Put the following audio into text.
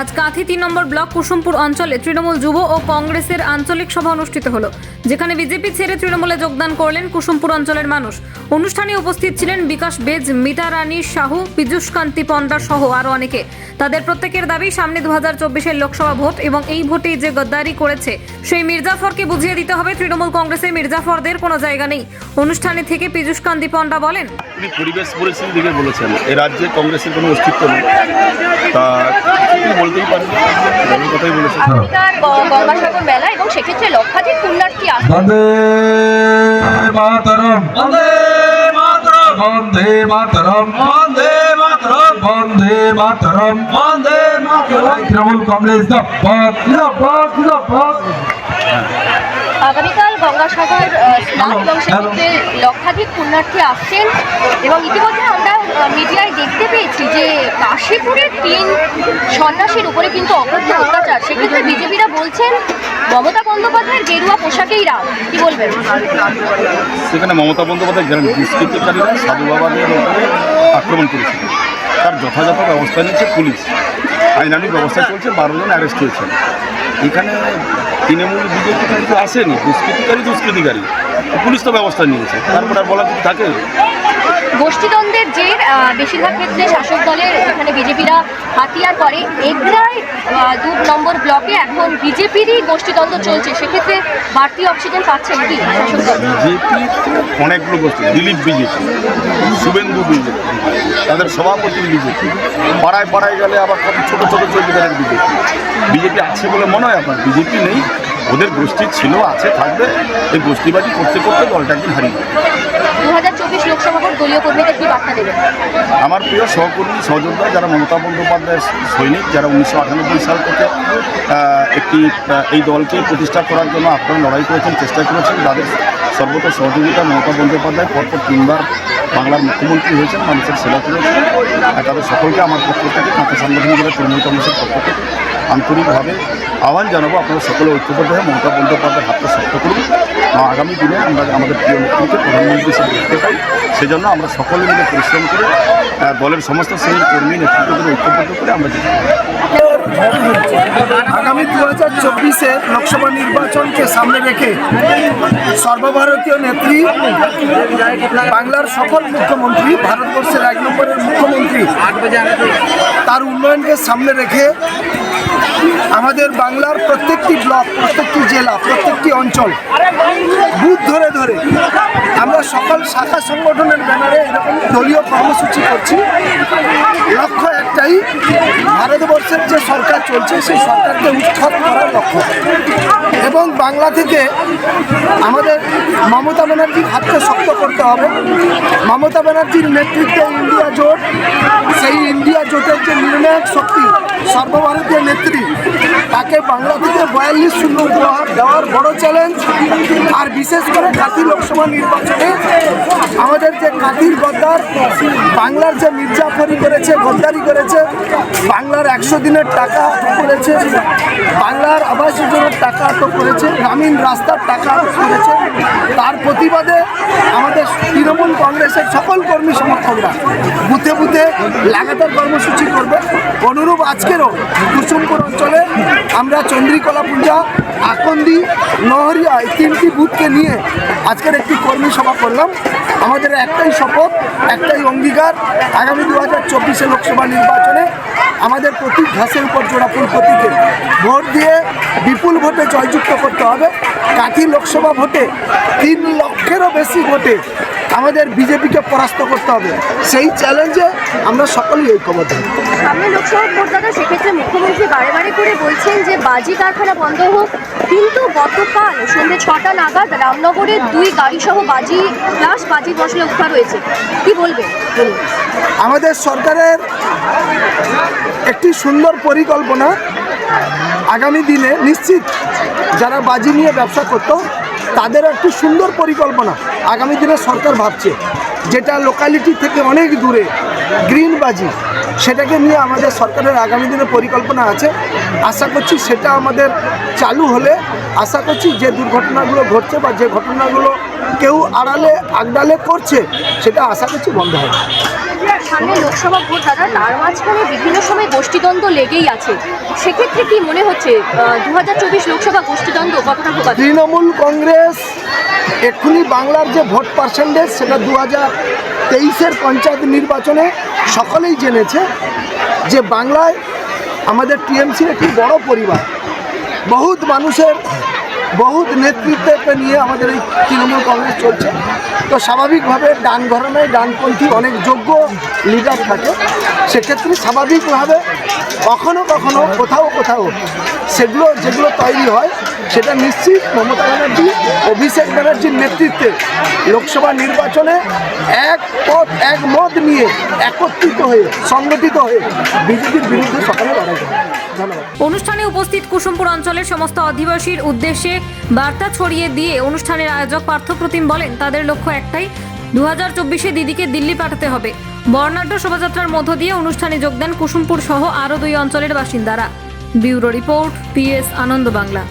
আজ কাঁথি তিন নম্বর ব্লক কুসুমপুর অঞ্চলে তৃণমূল যুব ও কংগ্রেসের আঞ্চলিক সভা অনুষ্ঠিত হলো, যেখানে বিজেপি ছেড়ে তৃণমূলে যোগদান করলেন কুসুমপুর অঞ্চলের মানুষ। অনুষ্ঠানে উপস্থিত ছিলেন বিকাশ বেজ, মিতা রানী সাহু পীযুষ কান্তি পন্ডা সহ আরও অনেকে। তাদের প্রত্যেকের দাবি, সামনে দু হাজার চব্বিশের লোকসভা ভোট এবং এই ভোটেই যে গদ্দারি করেছে, সেই মির্জাফরকে বুঝিয়ে দিতে হবে তৃণমূল কংগ্রেসের মির্জাফরদের কোনো জায়গা নেই। অনুষ্ঠানে থেকে পীযুষ কান্তি পন্ডা বলেন পরিবেশ পরিস্থিতি দিকে বলেছেন। এ রাজ্যে কংগ্রেসের কোনো অস্তিত্ব নেই। তা বলতেই পারেন দলের কথাই আগামীকাল গ- গঙ্গাসাগর মেলা এবং সেক্ষেত্রে লক্ষাধিক পুণ্যার্থী বন্দে মাতরম। বন্দে মাতরম। বন্দে মাতরম। বন্দে মাতরম। বন্দে মাতরম। বন্দে মাতরম। তৃণমূল কংগ্রেস জিন্দাবাদ। জিন্দাবাদ। জিন্দাবাদ। আগামীকাল গঙ্গাসাগর স্নান লক্ষাধিক পুণ্যার্থী আসছেন এবং ইতিমধ্যে আমরা মিডিয়ায় দেখতে পেয়েছি যে কাশীপুরের তিন সন্ন্যাসীর উপরে কিন্তু অকথ্য অত্যাচার। সেক্ষেত্রে বিজেপিরা বলছেন মমতা বন্দ্যোপাধ্যায়ের গেরুয়া পোশাকেই রাম। কি বলবেন? সেখানে মমতা বন্দ্যোপাধ্যায় যারা দুষ্কৃতকারীরা সাধু বাবাদের উপরে আক্রমণ করেছিল। তার যথাযথ ব্যবস্থা নিয়েছে পুলিশ। আইনানুগ ব্যবস্থা চলছে বারো জন অ্যারেস্ট হয়েছে এখানে তৃণমূল বিজেপি তো আসেনি, দুষ্কৃতিকারী দুষ্কৃতিকারী পুলিশ তো ব্যবস্থা নিয়েছে, তারপর আর বলা থাকে? গোষ্ঠীদ্বন্দ্বের জের বেশিরভাগ ক্ষেত্রে শাসক দলের এখানে বিজেপিরা হাতিয়ার করে। এগুলাই দু ব্লকে এখন বিজেপিরই গোষ্ঠীদ্বন্দ্ব চলছে, সেক্ষেত্রে বাড়তি অক্সিজেন পাচ্ছেন কি বিজেপি অনেকগুলো গোষ্ঠী, দিলীপ বিজেপি, শুভেন্দু বিজেপি, তাদের সভাপতি বিজেপি, পাড়ায় পাড়ায় গেলে আবার কত ছোট ছোট চৌকিদারের বিজেপি। বিজেপি আছে বলে মনে হয় আপনার বিজেপি নেই, ওদের গোষ্ঠী ছিল, আছে, থাকবে, এই গোষ্ঠীবাজি করতে করতে দলটা একদিন হারিয়ে যাবে। দু হাজার চব্বিশ লোকসভা ভোট আমার প্রিয় সহকর্মী, সহযোদ্ধা যারা মমতা বন্দ্যোপাধ্যায়ের সৈনিক, যারা উনিশশো আটানব্বই সাল থেকে একটি এই দলকে প্রতিষ্ঠা করার জন্য আপনারা লড়াই করেছেন, চেষ্টা করেছেন, তাদের সর্বত সহযোগিতা মমতা বন্দ্যোপাধ্যায় পরপর তিনবার বাংলার মুখ্যমন্ত্রী হয়েছেন, মানুষের সেবা করেছেন তাদের সকলকে আমার পক্ষ থেকে কাঁথা সাংগঠনিক তৃণমূল কংগ্রেসের পক্ষ থেকে আন্তরিকভাবে আহ্বান জানাব আপনারা সকলে ঐক্যবদ্ধ হয়ে মমতা বন্দ্যোপাধ্যায়ের হাতটা শক্ত করুন। আগামী দিনে আমরা আমাদের প্রিয় নেত্রীকে প্রধানমন্ত্রী হিসেবে দেখতে পাই। সেজন্য আমরা সকলে মিলে পরিশ্রম করে দলের সমস্ত শ্রেণির কর্মী নেতৃত্বদের ঐক্যবদ্ধ করে আমরা আগামী দু হাজার চব্বিশে লোকসভা নির্বাচনকে সামনে রেখে সর্বভারতীয় নেত্রী, বাংলার সকল মুখ্যমন্ত্রী, ভারতবর্ষের এক নম্বরের মুখ্যমন্ত্রী, তার উন্নয়নকে সামনে রেখে আমাদের বাংলার প্রত্যেকটি ব্লক, প্রত্যেকটি জেলা, প্রত্যেকটি অঞ্চল, বুথ ধরে ধরে আমরা সকল শাখা সংগঠনের ব্যানারে এরকম দলীয় কর্মসূচি করছি। লক্ষ্য একটাই, ভারতবর্ষের যে সরকার চলছে, সেই সরকারকে উৎখাত করার লক্ষ্য। এবং বাংলা থেকে আমাদের মমতা ব্যানার্জির হাতকে শক্ত করতে হবে। মমতা ব্যানার্জির নেতৃত্বে ইন্ডিয়া জোট, সেই ইন্ডিয়া জোটের যে নির্ণায়ক শক্তি, সর্বভারতীয় নেত্রী তাকে বাংলা থেকে বয়াল্লিশ শূন্য দেওয়ার বড় চ্যালেঞ্জ আর বিশেষ করে কাতি লোকসভা নির্বাচনে আমাদের যে কাতির গদ্দার বাংলার যে মির্জাফরি করেছে, গদ্দারি করেছে, বাংলার একশো দিনের টাকা করেছে, বাংলার আবাস যোজনার টাকা আটক করেছে, গ্রামীণ রাস্তার টাকা আটক করেছে। তার প্রতিবাদে আমাদের তৃণমূল কংগ্রেসের সকল কর্মী সমর্থকরা বুথে বুথে লাগাতার কর্মসূচি করবে। অনুরূপ আজকেরও কুসুমপুর অঞ্চলে আমরা চন্দ্রিকলা পূজা, আকন্দি, নহরিয়া এই তিনটি বুথকে নিয়ে আজকের একটি কর্মী সভা করলাম। আমাদের একটাই শপথ, একটাই অঙ্গীকার। আগামী দু হাজার চব্বিশে লোকসভা নির্বাচনে আমাদের প্রতীক ঘাসের উপর জোড়া ফুল প্রতীকে ভোট দিয়ে বিপুল ভোটে জয়যুক্ত করতে হবে। কাঠি লোকসভা ভোটে তিন লক্ষেরও বেশি ভোটে আমাদের বিজেপিকে পরাস্ত করতে হবে। সেই চ্যালেঞ্জে আমরা সকলেই ঐক্যবদ্ধ। সামনে লোকসভা ভোট দাদা, সেক্ষেত্রে মুখ্যমন্ত্রী বারে বারে করে বলছেন যে বাজি কারখানা বন্ধ হোক কিন্তু গতকাল সন্ধ্যে ছটা নাগাদ রামনগরের দুই গাড়ি সহ বাজি প্লাস বাজির মশলা উঠা রয়েছে কি বলবেন? আমাদের সরকারের একটি সুন্দর পরিকল্পনা আগামী দিনে নিশ্চিত যারা বাজি নিয়ে ব্যবসা করত তাদের একটি সুন্দর পরিকল্পনা আগামী দিনে সরকার ভাবছে, যেটা লোকালিটি থেকে অনেক দূরে গ্রিন বাজি। সেটাকে নিয়ে আমাদের সরকারের আগামী দিনে পরিকল্পনা আছে। আশা করছি সেটা আমাদের চালু হলে আশা করছি যে দুর্ঘটনাগুলো ঘটছে বা যে ঘটনাগুলো কেউ আড়ালে আগডালে করছে সেটা আশা করছি বন্ধ হবে। সামনে লোকসভা ভোট দাদা তার মাঝখানে বিভিন্ন সময় গোষ্ঠীদ্বন্দ্ব লেগেই আছে। সেক্ষেত্রে কি মনে হচ্ছে দু হাজার চব্বিশ লোকসভা গোষ্ঠীদ্বন্দ্ব কতটা তৃণমূল কংগ্রেস এক্ষুনি বাংলার যে ভোট পার্সেন্টেজ, সেটা দু হাজার তেইশের পঞ্চায়েত নির্বাচনে সকলেই জেনেছে যে বাংলায় আমাদের টিএমসির একটি বড় পরিবার। বহুত মানুষের, বহুত নেতৃত্বকে নিয়ে আমাদের এই তৃণমূল কংগ্রেস চলছে। তো স্বাভাবিকভাবে ডান ঘরনায় ডানপন্থী অনেক যোগ্য লিডার থাকে। সেক্ষেত্রে স্বাভাবিকভাবে কখনো কখনো কোথাও কোথাও সেগুলো, যেগুলো তৈরি হয় সেটা নিশ্চিত মমতা ব্যানার্জি অভিষেক ব্যানার্জির নেতৃত্বে লোকসভা নির্বাচনে এক পথ এক মত নিয়ে একত্রিত হয়ে, সংগঠিত হয়ে বিজেপির বিরুদ্ধে সকালে লড়াই করে অনুষ্ঠানে উপস্থিত কুসুমপুর অঞ্চলের সমস্ত অধিবাসীর উদ্দেশ্যে বার্তা ছড়িয়ে দিয়ে অনুষ্ঠানের আয়োজক পার্থপ্রতিম বলেন, তাদের লক্ষ্য একটাই দু হাজার চব্বিশে দিদিকে দিল্লি পাঠাতে হবে। বর্ণাঢ্য শোভাযাত্রার মধ্য দিয়ে অনুষ্ঠানে যোগ দেন কুসুমপুর সহ আরও দুই অঞ্চলের বাসিন্দারা। Bureau report, PS Ananda Bangla.